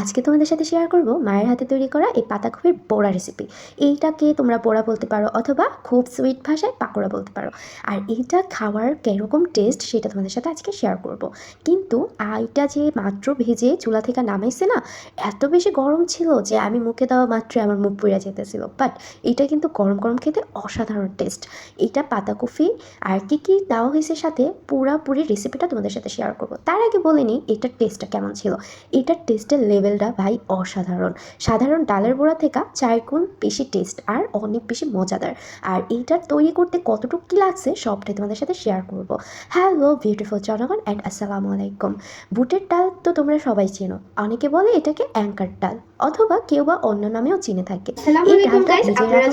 আজকে তোমাদের সাথে শেয়ার করব মায়ের হাতে তৈরি করা এই পাতাকপির বড়া রেসিপি এইটাকে তোমরা বড়া বলতে পারো অথবা খুব সুইট ভাষায় পাকোড়া বলতে পারো। আর এইটা খাওয়ার কীরকম টেস্ট সেটা তোমাদের সাথে আজকে শেয়ার করব। কিন্তু এইটা যে মাত্র ভেজে চুলা থেকে নামাইছে না, এত বেশি গরম ছিল যে আমি মুখে দেওয়া মাত্র আমার মুখ পুড়ে যেতেছিল বাট এটা কিন্তু গরম গরম খেতে অসাধারণ টেস্ট এটা পাতাকপি আর কি কি দেওয়া হয়েছে সাথে পুরাপুরি রেসিপিটা তোমাদের সাথে শেয়ার করব। তার আগে বলে নিই, এটার টেস্টটা কেমন ছিল? এটার টেস্টের লেভেলটা ভাই অসাধারণ। সাধারণ ডালের বড়া থেকে চার গুণ বেশি টেস্ট আর অনেক বেশি মজাদার। আর এইটার তৈরি করতে কতটুকু কী লাগছে সবটাই তোমাদের সাথে শেয়ার করব। হ্যালো বিউটিফুল জনগণ অ্যান্ড আসসালামু আলাইকুম। বুটের ডাল তো তোমরা সবাই চেনো। অনেকে বলে এটাকে অ্যাঙ্কার ডাল। অথবা কেউ বা অন্য নামেও চিনে থাকে। এই ডালটা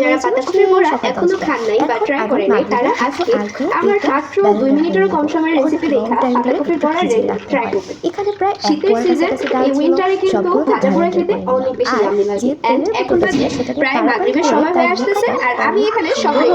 যারা পাতাকপির এখনও খান নাই বা ট্রাই করেন নাই তারা আজকে আমার মাত্র ব্যালেন্ডার মিনিটেরও কম সময়ের রেসিপি দেখা পাতাকপির বড়া ট্রাই করবেন। এখানে প্রায় এক শীতের সিজন এই উইন্টারে কিন্তু ভাজা পোড়া খেতে অনেক নিলাম। বেশি আর লাগে। এন্ড এখন বাজে প্রায় মাগরিবের সময় হয়ে আসতেছে আর আমি এখানে সবাই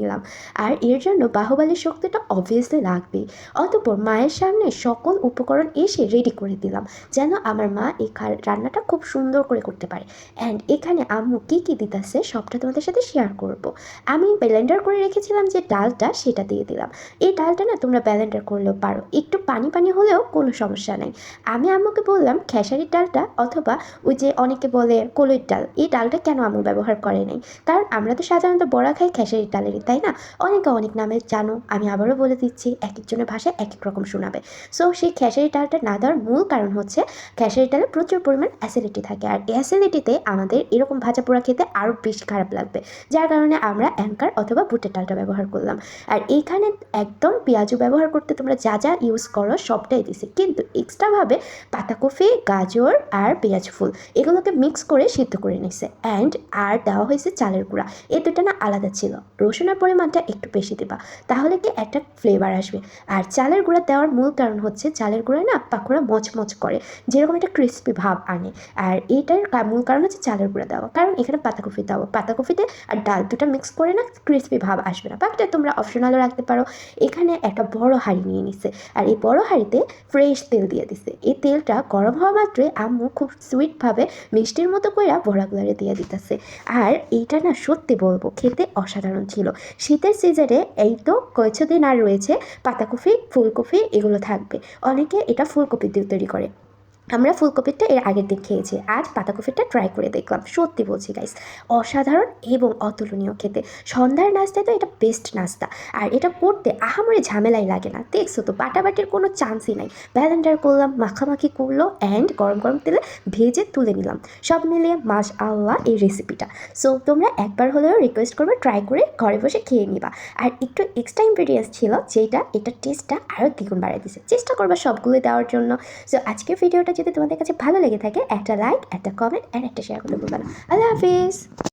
নিলাম। আর এর জন্য বাহুবলীর শক্তিটা অবভিয়াসলি লাগবে অতপর মায়ের সামনে সকল উপকরণ এসে রেডি করে দিলাম। যেন আমার মা এই রান্নাটা খুব সুন্দর করে করতে পারে। অ্যান্ড এখানে আম্মু কী কী দিতেছে সবটা তোমাদের সাথে শেয়ার করব। আমি ব্লেন্ডার করে রেখেছিলাম যে ডালটা সেটা দিয়ে দিলাম। এই ডালটা না তোমরা ব্যালেন্ডার করলেও পারো। একটু পানি পানি হলেও কোনো সমস্যা নেই। আমি আম্মুকে বললাম, খেসারির ডালটা অথবা ওই যে অনেকে বলে কলইর ডাল, এই ডালটা কেন আম্মু ব্যবহার করে নাই? কারণ আমরা তো সাধারণত বড়া খাই খেসারির ডালেরই, তাই না? অনেকে অনেক নামে জানো, আমি আবারও বলে দিচ্ছি এক একজনের ভাষায় এক এক রকম শোনাবে। সো সেই খেসারি ডালটা না দেওয়ার মূল কারণ হচ্ছে খেসারি ডালে প্রচুর পরিমাণ অ্যাসিডিটি থাকে। আর অ্যাসিডিটিতে আমাদের এরকম ভাজা পোড়া খেতে আরও বেশি খারাপ লাগবে। যার কারণে আমরা অ্যাঙ্কার অথবা বুটের ডালটা ব্যবহার করলাম। আর এইখানে একদম পেঁয়াজু ব্যবহার করতে তোমরা যা যা ইউজ করো সবটাই দিছে। কিন্তু এক্সট্রাভাবে পাতাকপি, গাজর আর পেঁয়াজ ফুল এগুলোকে মিক্স করে সিদ্ধ করে নিছে। অ্যান্ড আর দেওয়া হয়েছে চালের গুঁড়া। এ দুটা না আলাদা ছিল। রসুনের পরিমাণটা একটু বেশি দেবা। তাহলে কি একটা ফ্লেভার আসবে। আর চালের গুঁড়া দেওয়ার মূল কারণ হচ্ছে চালের গুঁড়ায় না পাকোড়া মচমচ করে। যেরকম একটা ক্রিস্পি ভাব আনে। আর এইটার কা- মূল কারণ হচ্ছে চালের গুঁড়া দেওয়া। কারণ এখানে পাতাকপি দেওয়া। পাতাকপিতে আর ডাল দুটো মিক্স করে না ক্রিস্পি ভাব আসবে না। বাকিটা তোমরা অপশনালও রাখতে পারো। এখানে একটা বড় হাঁড়ি নিয়ে নিছে। আর এই বড় হাঁড়িতে ফ্রেশ তেল দিয়ে দিছে। এই তেলটা গরম হওয়া মাত্রই আম্মু খুব সুইটভাবে মিষ্টির মতো করে বড়াগুলারে দিয়ে দিতেছে। আর এইটা না সত্যি বলব, খেতে অসাধারণ ছিল। শীতের সিজনে এই তো কিছুদিন আর রয়েছে পাতাকপি, ফুলকপি এগুলো থাকবে। অনেকে এটা ফুলকপি দিয়ে তৈরি করে। আমরা ফুলকপিটা এর আগের দিন খেয়েছি, আজ পাতাকপিটা ট্রাই করে দেখলাম। সত্যি বলছি গাইস অসাধারণ এবং অতুলনীয় খেতে। সন্ধ্যার নাস্তায় তো এটা বেস্ট নাস্তা। আর এটা করতে আহামরি ঝামেলাই লাগে না। দেখছ তো, বাটাবাটির কোনো চান্সই নাই। ব্যালেন্ডার করলাম, মাখামাখি করল অ্যান্ড গরম গরম তেলে ভেজে তুলে নিলাম। সব মিলিয়ে মাস আল্লাহ এই রেসিপিটা সো তোমরা একবার হলেও রিকোয়েস্ট করবে ট্রাই করে ঘরে বসে খেয়ে নিবা। আর একটু এক্সট্রা ইনগ্রিডিয়েন্টস ছিল, যেটা, এটা টেস্টটা আরও দ্বিগুণ বাড়িয়ে দিছে। চেষ্টা করবা সবগুলো দেওয়ার জন্য। সো আজকের ভিডিওটা যদি তোমাদের কাছে ভালো লেগে থাকে, একটা লাইক একটা কমেন্ট অ্যান্ড একটা শেয়ার করতে ভুলবে না। আল্লাহ হাফিজ।